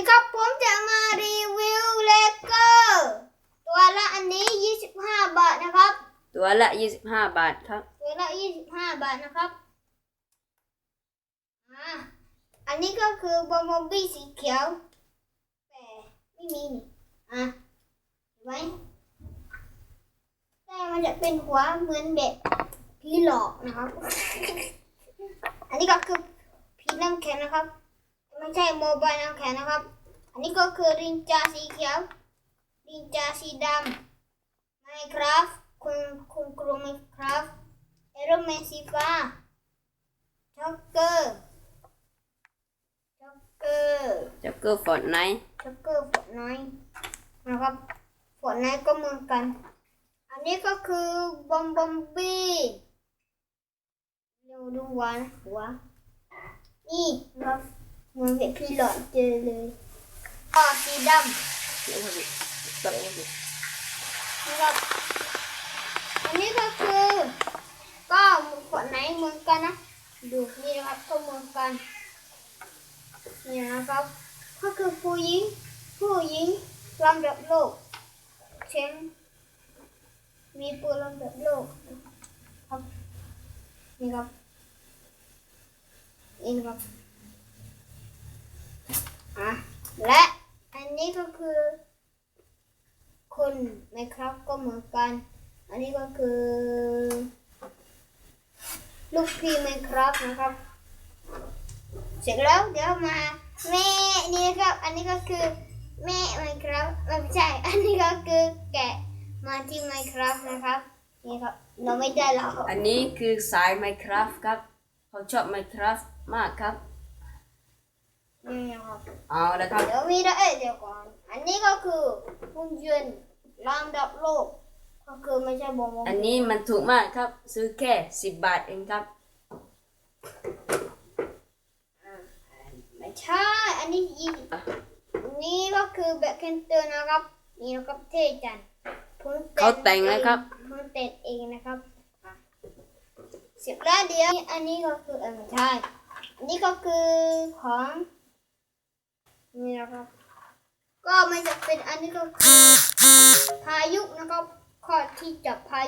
นะครับผมจะมารีวิวเลโก้ตัวละอันนี้ 25 บาทนะครับ ตัวละ 25 บาทครับ ตัวละ 25 บาทนะครับอ่าอันนี้ก็คือบอมบอบี้สีเขียว แต่ไม่มีนี่อะเห็นไหมแต่มันจะเป็นหัวเหมือนแบบผีหลอกนะครับ อันนี้ก็คือผีน้ำแข็งนะครับ ไม่ใช่โมบายน้ำแข็งนะครับ อันนี้ก็คือรินจาสีเขียว รินจาสีดำไมครับคุณคุณครูไมครับเอโรแมนสีฟ้าช็อกเกอร์ช็อกเกอร์จ็อกเกอร์ฟอร์ดไนท์ช็อกเกอร์ฝนน้อยนะครับฝนน้อยก็เหมือนกัน อันนี้ก็คือบอมบอมบี้เร็วดูหวานหัวนี่นะครับ เหมือนกับพี่หลอดเจอเลยอ๋อสีดำแล้วก็ตัดแล้วก็นะครับอันนี้ก็คือ ก็ขวดไหนเหมือนกันนะ ดูนี่นะครับก็เหมือนกันนี่นะครับ ก็คือผู้หญิง ผู้หญิงลำดับโลกเช่นมีปืนลำดับโลกครับนี่ครับนี่นะครับอ่ะและอันนี้ก็คือคนไมครับก็เหมือนกัน อันนี้ก็คือ ลูกพี่ไมครับนะครับ เสร็จแล้วเดี๋ยวมาแม่นี่นะครับ อันนี้ก็คือแม่ไมครับไม่ใช่ อันนี้ก็คือแกะมาที่ไมครับนะครับ นี่ครับ เราไม่ได้แล้วอันนี้คือสาย Minecraft ครับเขาชอบ Minecraft มากครับ นี่นะครับเอาละครับ เดี๋ยวมีได้เอ้ยเดี๋ยวก่อน อันนี้ก็คือหุ่นยนต์ลำดับโลก ก็คือไม่ใช่บอมบ์อันนี้มันถูกมากครับ ซื้อแค่10บาทเองครับ ไม่ใช่ อันนี้อีกนี่ก็คือแบ็คแคนเตอร์นะครับ นี่นะครับเท่จังผมเขาแต่งนะครับผมแต่งเองนะครับอะเสร็จแล้วเดี๋ยว อันนี้ก็คือเออไม่ใช่อันนี้ก็คือของ นี่นะครับ ก็มันจะเป็นอันนี้ก็คือพายุนะครับข้อที่จับพา